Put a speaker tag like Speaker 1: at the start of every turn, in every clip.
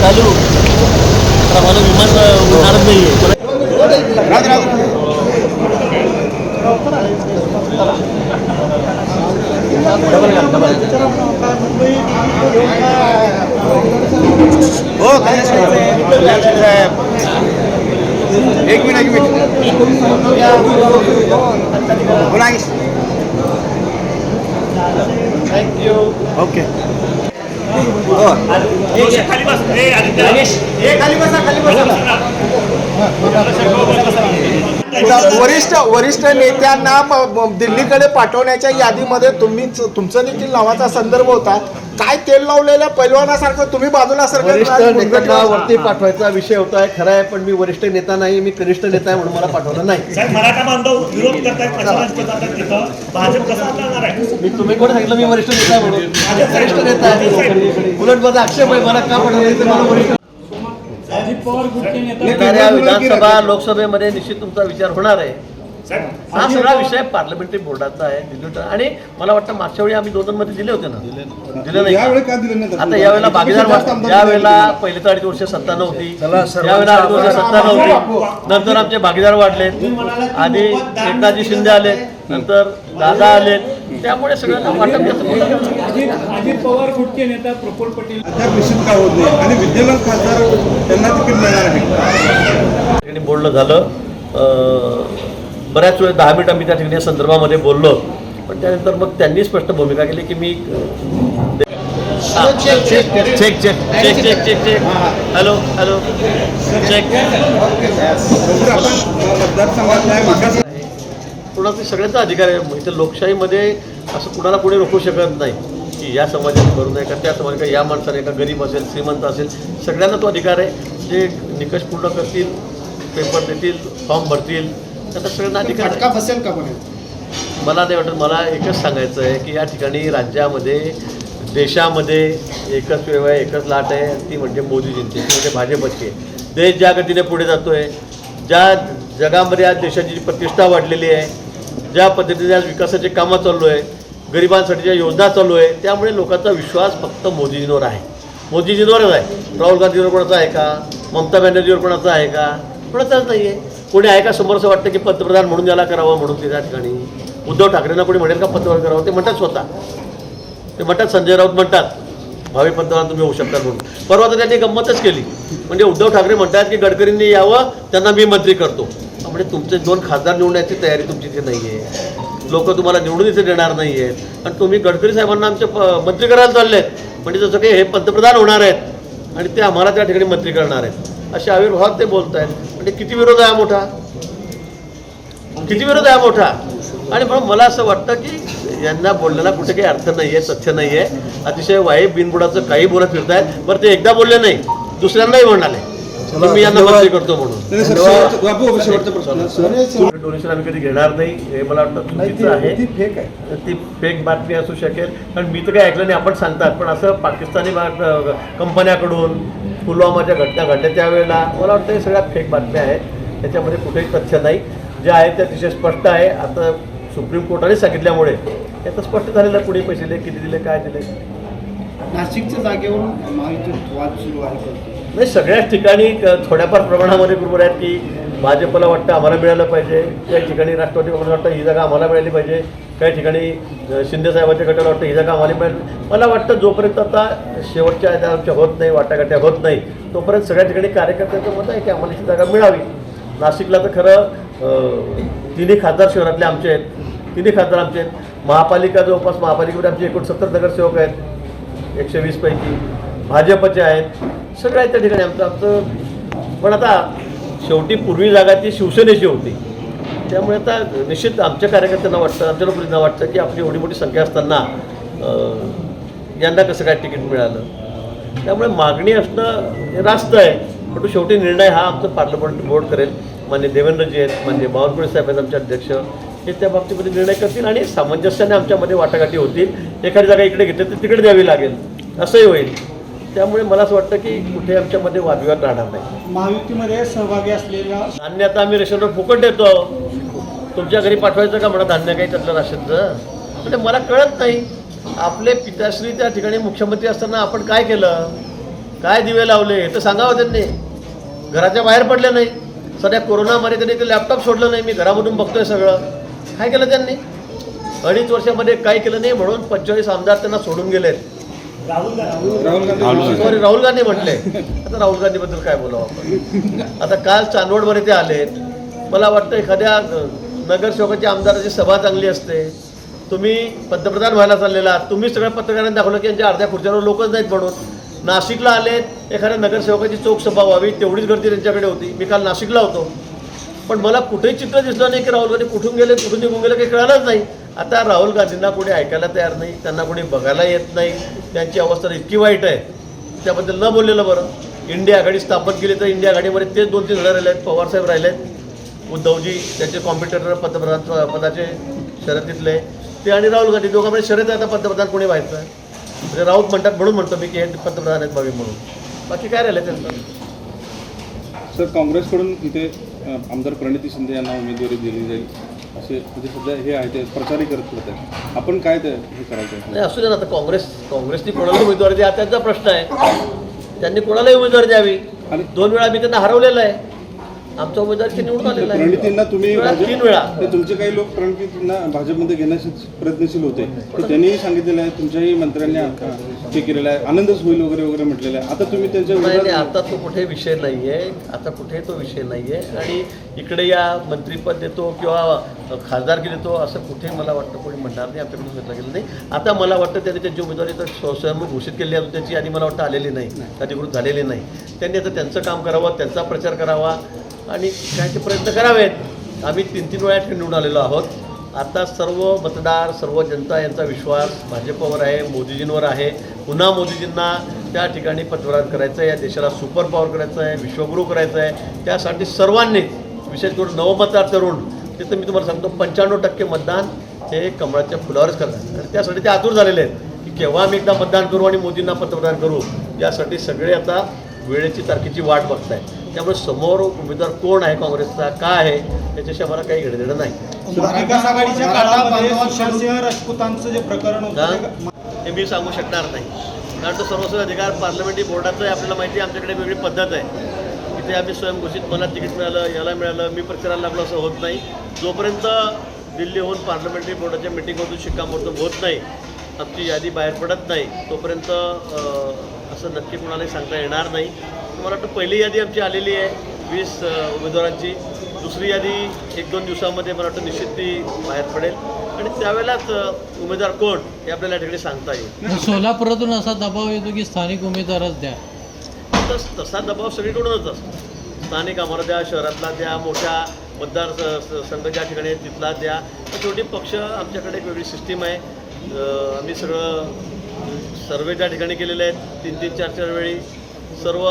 Speaker 1: चालू मला विमान उडणार नाही
Speaker 2: हो साहेब एक मिनिट एक मिनिट. बोला की. ओके. हो. ए, खाली बसा खाली बसा. वरिष्ठ वरिष्ठ नेत्यांना दिल्लीकडे पाठवण्याच्या यादीमध्ये तुम्ही तुमचं देखील नावाचा संदर्भ होता. काय तेल लावलेल्या पैलवानासारखं? तुम्ही बाजूला
Speaker 3: वरिष्ठ
Speaker 2: सारखं
Speaker 3: नेत्यांना वरती पाठवायचा विषय होता. आहे खरं आहे पण मी वरिष्ठ नेता नाही मी कनिष्ठ नेता आहे म्हणून मला पाठवलं नाही.
Speaker 4: मराठा बांधव विरोध करतायत
Speaker 3: मी तुम्ही कोण सांगितलं मी वरिष्ठ नेता आहे म्हणून. माझे वरिष्ठ नेता आहे उलट माझा आक्षेप आहे मला का पाठवलं ते मला वरिष्ठ येणाऱ्या विधानसभा लोकसभेमध्ये निश्चित तुमचा विचार होणार आहे.
Speaker 4: साहेब
Speaker 3: हा सगळा विषय पार्लमेंटरी बोर्डाचा आहे दिल्ली आणि मला वाटतं मागच्या वेळी आम्ही दोन मध्ये दिले होते ना. दिले नाही
Speaker 5: दिले
Speaker 3: आता यावेळेला भागीदार वाट- यावेळेला पहिले तर अडीच वर्ष सत्ता नव्हती. यावेळेला अडीच वर्ष सत्ता नव्हती. नंतर आमचे भागीदार वाढले आधी एकनाथजी शिंदे आले नंतर दादा आले त्यामुळे सगळ्यांना वाटप.
Speaker 6: अजित पवार गुटके नेता प्रफुल्ल पटेल.
Speaker 5: अद्याप निश्चित का होत नाही? आणि विद्यमान खासदार त्यांना तिकीट मिळणार आहे
Speaker 3: बोलणं झालं. बऱ्याच वेळ दहा मिनिटं मी त्या ठिकाणी या संदर्भामध्ये बोललो. पण त्यानंतर मग त्यांनी स्पष्ट भूमिका केली की मी check check check. Check check check check hello hello. Check.
Speaker 5: विकास
Speaker 3: कुणाचा सगळ्यांचा अधिकार आहे. इथं लोकशाहीमध्ये असं कुणाला कोणी रोखू शकत नाही. की या समाजाने करू नये का त्या समाजाने का या माणसाने का गरीब असेल श्रीमंत असेल सगळ्यांना तो अधिकार आहे. जे निकष पूर्ण करतील पेपर देतील फॉर्म भरतील त्यांना सगळ्यांना अधिकार आहे.
Speaker 2: बसेल का पण
Speaker 3: मला नाही वाटत. मला एकच सांगायचं आहे की या ठिकाणी राज्यामध्ये देशामध्ये एकच वेळ आहे एकच लाट आहे. ती म्हणजे मोदीजींची ती म्हणजे भाजपची. देश ज्या गतीने पुढे जातो आहे ज्या जगामध्ये आज देशाची प्रतिष्ठा वाढलेली आहे ज्या पद्धतीने आज विकासाचे कामं चालू आहे गरिबांसाठी ज्या योजना चालू आहे त्यामुळे लोकांचा विश्वास फक्त मोदीजींवर आहे. मोदीजींवरच आहे राहुल गांधीवर कोणाचा आहे का? ममता बॅनर्जीवर कोणाचा आहे का? कोणाचाच नाही आहे कोणी आहे का समोर असं वाटतं की पंतप्रधान म्हणून याला करावं म्हणून ते त्या ठिकाणी? उद्धव ठाकरेंना कोणी म्हणेल का पंतप्रधान करावं? ते म्हणतात स्वतः. ते म्हणतात संजय राऊत म्हणतात भावी पंतप्रधान तुम्ही होऊ शकता म्हणून. परवा तर त्यांनी गंमतच केली. म्हणजे उद्धव ठाकरे म्हणतात की गडकरींनी यावं त्यांना मी मंत्री करतो. म्हणजे तुमचे दोन खासदार निवडण्याची तयारी तुमची इथे नाही आहे लोक तुम्हाला निवडून इथे देणार नाही आहेत आणि तुम्ही गडकरी साहेबांना आमचे मंत्री करायला चालले आहेत म्हणजे जसं काही हे पंतप्रधान होणार आहेत आणि ते आम्हाला त्या ठिकाणी मंत्री करणार आहेत. असे आविर्भावात ते बोलत आहेत म्हणजे किती विरोध आहे मोठा? किती विरोध आहे मोठा? आणि म्हणून मला असं वाटतं की यांना बोलण्याला कुठे काही अर्थ नाही आहे तथ्य नाही आहे अतिशय वाईट बिनबुडाचं काही बोलत फिरतायत. बरं ते एकदा बोलले नाही दुसऱ्यांदाही म्हणाले. मी यांना मंत्री करतो म्हणून. डोनेशन आम्ही कधी घेणार नाही हे मला वाटतं चुकीचं आहे.
Speaker 2: ती फेक आहे.
Speaker 3: ती फेक बातमी असू शकेल. कारण मी तर काही ऐकलं नाही आपण सांगतात. पण असं पाकिस्तानी बा- कंपन्याकडून पुलवामाच्या घटना घडल्या त्यावेळेला मला वाटतं हे सगळ्या फेक बातम्या आहेत. त्याच्यामध्ये कुठेही तथ्य नाही. जे आहे ते अतिशय स्पष्ट आहे. आता सुप्रीम कोर्टाने सांगितल्यामुळे हे आता स्पष्ट झालेलं आहे, कुणी पैसे दिले किती दिले काय दिले?
Speaker 2: नाशिकच्या जागेवरून महायुतीत वाद सुरू आहे.
Speaker 3: नाही सगळ्याच ठिकाणी क- थोड्याफार प्रमाणामध्ये बरोबर आहेत की भाजपला वाटतं आम्हाला मिळालं पाहिजे काही ठिकाणी राष्ट्रवादी काँग्रेस वाटतं ही जागा आम्हाला मिळाली पाहिजे काही ठिकाणी शिंदेसाहेबांच्या गटाला वाटतं ही जागा आम्हाला मिळाली मला वाटतं जोपर्यंत आता शेवटच्या आमच्या होत नाही वाटाघाट्या होत नाही तोपर्यंत सगळ्या ठिकाणी कार्यकर्त्यांचं मत आहे की आम्हाला ही जागा मिळावी. नाशिकला तर खरं तिन्ही खासदार शहरातले आमचे आहेत तिन्ही खासदार आमचे आहेत. महापालिका जवळपास महापालिकेमध्ये आमचे एकूण सत्तर नगरसेवक आहेत एकशे वीसपैकी भाजपचे आहेत सगळं आहे त्या ठिकाणी आमचं आमचं. पण आता शेवटी पूर्वी जागा ती शिवसेनेची होती. त्यामुळे आता निश्चित आमच्या कार्यकर्त्यांना वाटतं आमच्या लोकांना वाटतं की आपली एवढी मोठी संख्या असताना यांना कसं काय तिकीट मिळालं. त्यामुळे मागणी असणं हे रास्त आहे. पण शेवटी निर्णय हा आमचं पार्लमेंट बोर्ड करेल. मान्य देवेंद्रजी आहेत मान्य बावनकुळे साहेब आहेत आमचे अध्यक्ष. हे त्या बाबतीमध्ये निर्णय करतील आणि सामंजस्याने आमच्यामध्ये वाटाघाटी होतील. एखादी जागा इकडे घेतली तर तिकडे द्यावी लागेल. असंही होईल. त्यामुळे मला असं वाटतं की कुठे आमच्यामध्ये वादविवाद राहणार नाही.
Speaker 6: महायुतीमध्ये सहभागी असलेल्या
Speaker 3: धान्य आता आम्ही रेशनवर फुकट देतो. तुमच्या घरी पाठवायचं का म्हणा धान्य काही त्यातलं राशनचं? म्हणजे मला कळत नाही. आपले पिताश्री त्या ठिकाणी मुख्यमंत्री असताना आपण काय केलं? काय दिवे लावले? हे तर सांगावं त्यांनी. घराच्या बाहेर पडले नाही. सध्या कोरोनामध्ये त्यांनी ते लॅपटॉप सोडलं नाही. मी घरामधून बघतोय सगळं. काय केलं त्यांनी? अडीच वर्षामध्ये काय केलं नाही म्हणून पंचेचाळीस आमदार त्यांना सोडून गेलेत.
Speaker 4: राहुल गांधी.
Speaker 5: राहुल गांधी.
Speaker 3: सॉरी राहुल गांधी. म्हटले. आता राहुल गांधीबद्दल काय बोलावं आपण? आता काल चांदवडमध्ये ते आलेत मला वाटतं एखाद्या नगरसेवकाची आमदाराची सभा चांगली असते. तुम्ही पंतप्रधान व्हायला चाललेला आहात. तुम्ही सगळ्या पत्रकारांनी दाखवलं की यांच्या अर्ध्या खुर्च्यावर लोकच नाहीत म्हणून. नाशिकला आलेत एखाद्या नगरसेवकाची चोख सभा व्हावी तेवढीच गर्दी त्यांच्याकडे होती. मी काल नाशिकला होतो. पण मला कुठेही चित्र दिसलं नाही की राहुल गांधी कुठून गेले कुठून निघून गेले काही कळालंच नाही. आता राहुल गांधींना कोणी ऐकायला तयार नाही त्यांना कोणी बघायला येत नाही. त्यांची अवस्था इतकी वाईट आहे. त्याबद्दल न बोललेलं बरं. इंडिया आघाडी स्थापन केली तर इंडिया आघाडीमध्ये तेच दोन तीन जण राहिले आहेत पवारसाहेब राहिले आहेत उद्धवजी त्यांचे कॉम्पिटेटर पंतप्रधान पदाचे शर्यतीतले ते आणि राहुल गांधी दोघांमध्ये शर्यत आता पंतप्रधान कोणी व्हायचं? आहे म्हणजे राऊत म्हणतात म्हणून म्हणतो मी की हे पंतप्रधान आहेत भावी म्हणून. बाकी काय राहिलं त्यांचं?
Speaker 5: सर काँग्रेसकडून इथे आमदार प्रणिती शिंदे यांना उमेदवारी दिली जाईल. असे म्हणजे सध्या हे आहे ते प्रचारही करत आहे आपण काय ते हे करायचं?
Speaker 3: नाही असू दे ना आता काँग्रेस काँग्रेसनी कोणाला उमेदवारी द्या त्यांचा प्रश्न आहे. त्यांनी कोणालाही उमेदवारी द्यावी?
Speaker 5: आणि
Speaker 3: दोन वेळा मी त्यांना हरवलेलं आहे. आमचा उमेदवार ते निवडून आलेला
Speaker 5: प्रणितींना तुम्ही
Speaker 3: तीन वेळा-
Speaker 5: भाजप-
Speaker 3: तीन वेळा.
Speaker 5: ते तुमचे काही लोक प्रणितींना भाजपमध्ये घेण्यास प्रयत्नशील होते. तर त्यांनीही सांगितलेलं आहे तुमच्याही मंत्र्यांनी आता हे केलेलं आहे. आनंदच होईल वगैरे वगैरे म्हटलेलं आहे. आता तुम्ही त्यांच्या
Speaker 3: नाही नाही
Speaker 5: विरोधात
Speaker 3: आता तो कुठे विषय नाही आहे आता कुठे तो विषय नाही आहे आणि इकडे या मंत्रीपद देतो किंवा खासदारकी देतो असं कुठे मला वाटतं कोणी म्हणणार नाही. आमच्याकडून घेतलं गेलं नाही. आता मला वाटतं त्यांनी त्यांची उमेदवारी तर स्व- स्वयंभू घोषित केली आहे. त्याची यादी मला वाटतं आलेली नाही. अधिकृत झालेली नाही. त्यांनी आता त्यांचं काम करावं त्यांचा प्रचार करावा. आणि काय ते प्रयत्न करावेत. आम्ही तीन तीन वेळा निवडून आलेलो आहोत. आता सर्व मतदार सर्व जनता यांचा विश्वास भाजपवर आहे मोदीजींवर आहे. पुन्हा मोदीजींना त्या ठिकाणी पंतप्रधान करायचं आहे या देशाला सुपर पॉवर करायचं आहे विश्वगुरू करायचं आहे. त्यासाठी सर्वांनी विशेष करून नवमतदार तरुण तिथं मी तुम्हाला सांगतो पंच्याण्णव टक्के मतदान हे कमळाच्या फुलावरच करतात आणि त्यासाठी ते आतूर झालेले आहेत की केव्हा आम्ही एकदा मतदान करू आणि मोदींना पंतप्रधान करू यासाठी सगळे आता वेळेची तारखेची वाट बघत आहेत त्यामुळे समोर उमेदवार कोण आहे काँग्रेसचा काय आहे याच्याशी आम्हाला काही घेणं नाही.
Speaker 6: राजपुतांचं जे प्रकरण होतं
Speaker 3: हा? मी सांगू शकणार नाही. कारण तो सर्वस्व अधिकार पार्लमेंटरी बोर्डाचा आहे आपल्याला माहिती आहे आमच्याकडे वेगळी पद्धत आहे. इथे आम्ही स्वयंघोषित मला तिकीट मिळालं याला मिळालं मी प्रचाराला लागलो असं होत नाही. जोपर्यंत दिल्लीहून पार्लमेंटरी बोर्डाच्या मिटिंगमधून शिक्कामोर्तब होत नाही आमची यादी बाहेर पडत नाही तोपर्यंत असं नक्की कोणालाही सांगता येणार नाही. मला वाटतं पहिली यादी आमची आलेली आहे वीस उमेदवारांची. दुसरी यादी एक दोन दिवसामध्ये मला वाटतं निश्चित ती बाहेर पडेल. आणि त्यावेळेलाच उमेदवार कोण हे आपल्याला या ठिकाणी सांगता येईल.
Speaker 7: सोलापुरातून असा दबाव येतो की स्थानिक उमेदवारच द्या.
Speaker 3: तस तसा दबाव सगळीकडूनच असतो. स्थानिक आम्हाला द्या शहरातला द्या मोठ्या मतदार संघ ज्या ठिकाणी आहेत तिथला द्या. शेवटी पक्ष आमच्याकडे एक वेगळी सिस्टीम आहे. आम्ही सगळं सर्वे त्या ठिकाणी केलेले आहेत तीन तीन चार चार वेळी सर्व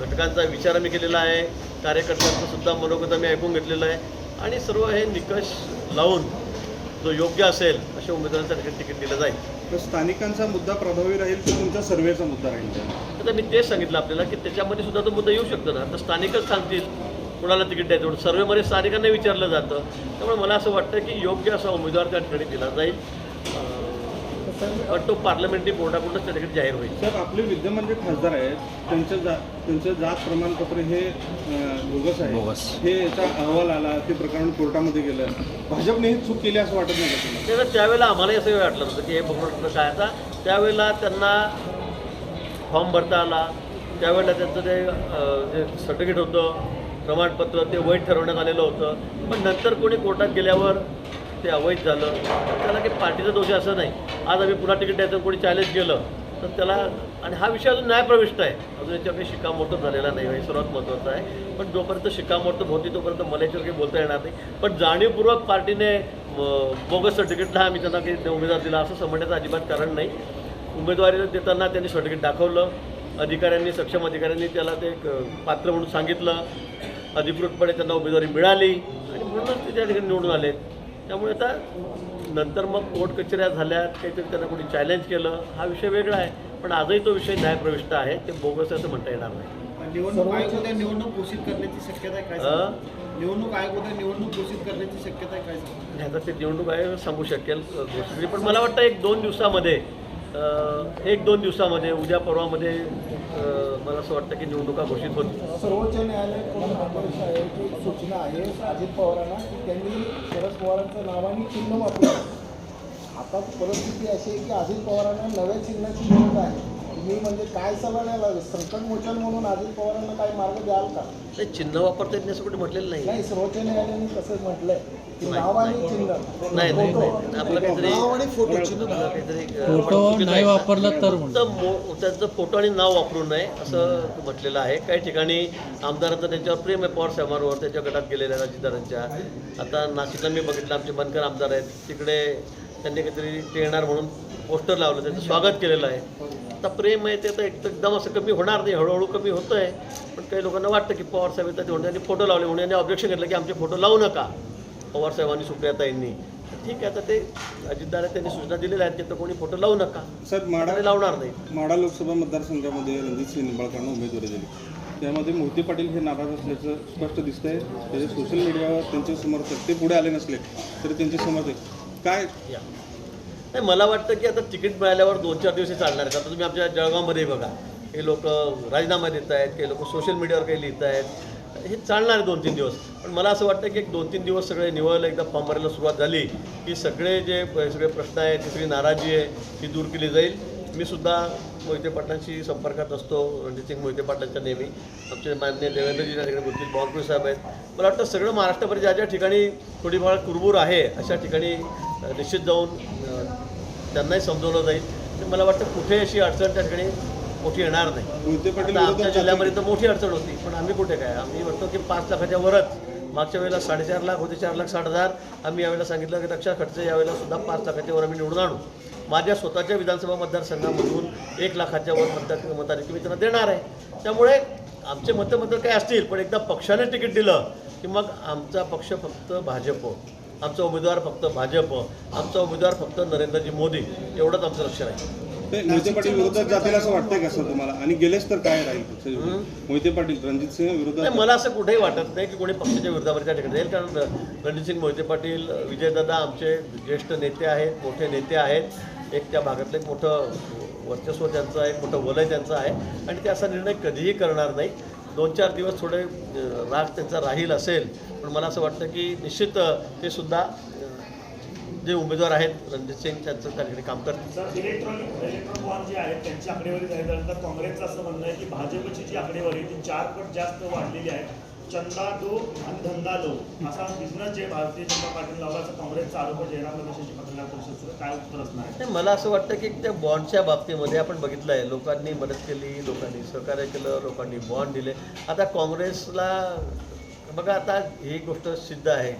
Speaker 3: घटकांचा विचार आम्ही केलेला आहे. कार्यकर्त्यांचं सुद्धा मनोगत आम्ही ऐकून घेतलेलं आहे. आणि सर्व हे निकष लावून जो योग्य असेल अशा उमेदवारांच्या ठिकाणी तिकीट दिलं जाईल.
Speaker 5: तर स्थानिकांचा मुद्दा प्रभावी राहील की तुमच्या सर्वेचा मुद्दा राहील?
Speaker 3: आता मी तेच सांगितलं आपल्याला की त्याच्यामध्ये सुद्धा तो मुद्दा येऊ शकतो ना. तर स्थानिकच सांगतील कुणाला तिकीट द्यायचं म्हणून. सर्वेमध्ये स्थानिकांना विचारलं जातं. त्यामुळे मला असं वाटतं की योग्य असा उमेदवार त्या ठिकाणी दिला जाईल. पण तो पार्लमेंटरी बोर्डाकडूनच त्या ठिकाणी जाहीर होईल.
Speaker 5: सर आपले विद्यमान जे खासदार आहेत त्यांचं जा त्यांचं जात प्रमाणपत्र हे बोगस आहे. हे याचा अहवाल आला ते प्रकरण कोर्टामध्ये गेलं. भाजपने ही चूक केली असं वाटत नाही का तुम्हाला?
Speaker 3: त्यावेळेला आम्हालाही असं वाटलं होतं की हे बघून काय आता त्यावेळेला त्यांना फॉर्म भरता आला. त्यावेळेला त्यांचं ते जे सर्टिफिकेट होतं प्रमाणपत्र ते वैध ठरवण्यात आलेलं होतं. पण नंतर कोणी कोर्टात गेल्यावर ते अवैध झालं. त्याला काही पार्टीचा दोष असं नाही. आज आम्ही पुन्हा तिकीट द्यायचं कोणी चॅलेंज केलं तर त्याला आणि हा विषय अजून न्यायप्रविष्ट आहे. अजून याच्यावर काही शिक्कामोर्तब झालेला नाही हे सर्वात महत्त्वाचं आहे. पण जोपर्यंत शिक्कामोर्तब होती तोपर्यंत मला याच्यावर काही बोलता येणार नाही. पण जाणीवपूर्वक पार्टीने बोगस सर्टिफिकेटला आम्ही त्यांना काही उमेदवार दिला असं समजण्याचं अजिबात कारण नाही. उमेदवारी देताना त्यांनी सर्टिफिकेट दाखवलं. अधिकाऱ्यांनी सक्षम अधिकाऱ्यांनी त्याला ते पात्र म्हणून सांगितलं. अधिकृतपणे त्यांना उमेदवारी मिळाली. आणि म्हणूनच ते त्या ठिकाणी निवडून आले. त्यामुळे आता नंतर मग कोर्ट कचेऱ्या झाल्या काहीतरी त्यांना कोणी चॅलेंज केलं हा विषय वेगळा आहे. पण आजही तो विषय न्यायप्रविष्ट आहे ते बोगस असं म्हणता येणार नाही.
Speaker 6: निवडणूक आयोग घोषित करण्याची शक्यता आहे काय? निवडणूक आयोग उद्या निवडणूक घोषित करण्याची शक्यता आहे काय
Speaker 3: आता ते निवडणूक आहे सांगू शकेल गोष्टी पण मला वाटतं एक दोन दिवसामध्ये एक दोन दिवसामध्ये उद्या परवामध्ये मला असं वाटतं की निवडणुका घोषित होतील.
Speaker 2: सर्वोच्च एक सूचना आहे अजित पवारांना की त्यांनी शरद पवारांचं नावाने चिन्ह वापरलं. आता परिस्थिती अशी आहे की अजित पवारांना नव्या चिन्हाची गरज आहे. तुम्ही म्हणजे काय सल्ला द्याल संकट मोचन म्हणून अजित पवारांना काही मार्ग द्याल का?
Speaker 3: ते चिन्ह वापरता येत नाही असं कुठे म्हटलेलं नाही
Speaker 2: नाही सर्वोच्च न्यायालयाने कसं म्हटलंय की
Speaker 3: नाही.
Speaker 2: नाव आणि चिन्ह
Speaker 3: नाही नाही
Speaker 2: फोटो.
Speaker 3: नाही. आपलं काहीतरी
Speaker 2: नाव आणि फोटो चिन्ह
Speaker 3: आपलं काहीतरी अ,
Speaker 7: फोटो
Speaker 3: चुकीचं
Speaker 7: नाही
Speaker 3: आहे.
Speaker 7: वापरला तर
Speaker 3: मो- त्यांचं फोटो आणि नाव वापरू नये असं म्हटलेलं आहे काही ठिकाणी आमदारांचं त्यांच्यावर प्रेम आहे पवार साहेबांवर त्यांच्या गटात गेलेल्या अजितदारांच्या आता नाशिकला मी बघितलं आमचे बनकर आमदार आहेत तिकडे त्यांनी काहीतरी ते येणार म्हणून पोस्टर लावलं त्यांचं स्वागत केलेलं आहे आता प्रेम आहे ते तर एक- एकदम असं कमी होणार नाही हळूहळू कमी होतं आहे पण काही लोकांना वाटतं की पवार साहेब येतात म्हणून त्यांनी फोटो लावले म्हणून यांनी ऑब्जेक्शन घेतलं की आमचे फोटो लावू नका. पवार साहेबांनी सुप्रियाताईंनी ठीक आहे आता ते अजितदार त्यांनी सूचना दिलेल्या आहेत की तर कोणी फोटो लावू नका.
Speaker 5: साहेब माडा
Speaker 3: लावणार नाही.
Speaker 5: माडा लोकसभा मतदारसंघामध्ये रणजितसिंह निंबाळकरांना उमेदवारी दिली. त्यामध्ये मोहिते पाटील हे नाराज असल्याचं स्पष्ट दिसतंय. त्याचे सोशल मीडियावर त्यांचे समर्थक ते पुढे आले नसले तरी त्यांचे समर्थक काय?
Speaker 3: या. नाही मला वाटतं की आता तिकीट मिळाल्यावर दोन चार दिवस चालणार आहेत. आता तुम्ही आमच्या जळगावमध्ये बघा हे लोक राजीनामा देत आहेत काही लोक सोशल मीडियावर काही लिहित आहेत. हे चालणार आहे दोन तीन दिवस. पण मला असं वाटतं की एक दोन तीन दिवस सगळे निवळ एकदा फॉर्म भरायला सुरुवात झाली की सगळे जे सगळे प्रश्न आहेत ती सगळी नाराजी आहे ती दूर केली जाईल. मी सुद्धा मोहिते पाटलांशी संपर्कात असतो रणजितसिंग मोहिते पाटलांच्या नेहमी. आमचे मान्य देवेंद्रजी त्या ठिकाणी बोलतील बावनकुळे साहेब आहेत. मला वाटतं सगळं महाराष्ट्रभर ज्या ज्या ठिकाणी थोडीफार कुरबूर आहे अशा ठिकाणी निश्चित जाऊन त्यांनाही समजवलं जाईल. मला वाटतं कुठे अशी अडचण त्या ठिकाणी मोठी येणार नाही. आमच्या जिल्ह्यामध्ये तर मोठी अडचण होती पण आम्ही कुठे काय? आम्ही म्हणतो की पाच लाखाच्या वरच. मागच्या वेळेला साडेचार लाख होते चार लाख साठ हजार. आम्ही यावेळेला सांगितलं की रक्षा खर्च यावेळेला सुद्धा पाच लाखाच्या वर आम्ही निवडून आणू. माझ्या स्वतःच्या विधानसभा मतदारसंघामधून एक लाखाच्या वर मतदार मताधिक्य मी त्यांना देणार आहे. त्यामुळे आमचे मतं मतं काय असतील पण एकदा पक्षाने तिकीट दिलं की मग आमचा पक्ष फक्त भाजप. आमचा उमेदवार फक्त भाजप आमचा उमेदवार फक्त नरेंद्रजी मोदी एवढंच आमचं लक्ष आहे
Speaker 5: ते मोहिते पाटील विरोधात जातील असं वाटतंय का सर तुम्हाला? आणि गेलेच तर काय राहील? मोहिते पाटील रणजित सिंह विरोधात?
Speaker 3: मला असं कुठेही वाटत नाही की कोणी पक्षाच्या विरोधावर त्या ठिकाणी जाईल कारण रणजितसिंग मोहिते पाटील विजयदादा आमचे ज्येष्ठ नेते आहेत मोठे नेते आहेत. एक त्या भागातलं एक मोठं वर्चस्व त्यांचं आहे एक मोठं वलय त्यांचं आहे. आणि ते असा निर्णय कधीही करणार नाही दोन चार दिवस थोडे राग त्यांचा राहील असेल पण मला असं वाटतं की निश्चित ते सुद्धा जे उमेदवार आहेत रणजित सिंग त्यांचं त्या ठिकाणी काम
Speaker 4: करतात इलेक्ट्रॉनिक इलेक्ट्रॉनिक वॉर जी त्यांची आकडेवारी झाल्यानंतर काँग्रेसचं असं म्हणणं आहे की भाजपची जी आकडेवारी ती चार पट जास्त वाढलेली आहे चंदा दो आणि धंदा दो. असा बिझनेस जे भारतीय जनता पार्टीने लावल्याचा काँग्रेसचा आरोप जयराम पत्रकार परिषदेचं काय उत्तर असणार
Speaker 3: मला असं वाटतं की त्या बॉन्डच्या बाबतीमध्ये आपण बघितलं आहे लोकांनी मदत केली लोकांनी सहकार्य केलं लोकांनी बॉन्ड दिले. आता काँग्रेसला बघा आता ही गोष्ट सिद्ध आहे.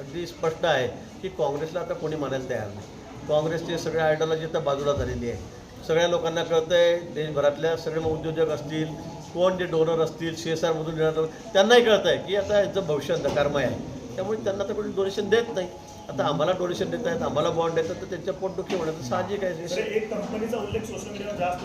Speaker 3: अगदी स्पष्ट आहे की काँग्रेसला आता कोणी मानायला तयार नाही. काँग्रेसची सगळ्या आयडॉलॉजी आता बाजूला झालेली आहे. सगळ्या लोकांना कळतं आहे देशभरातल्या सगळे मग उद्योजक असतील कोण जे डोनर असतील सी एस आरमधून येणार त्यांनाही कळतं आहे की आता याचं भविष्य अंधकारमय आहे. त्यामुळे त्यांना तर कोणी डोनेशन देत नाही. आता आम्हाला डोनेशन देत आहेत आम्हाला बॉन्ड देतात तर त्यांच्या पोटदुखी होण्याचं साहजिक आहे.
Speaker 4: एक कंपनीचा उल्लेख सोशल मीडियावर जास्त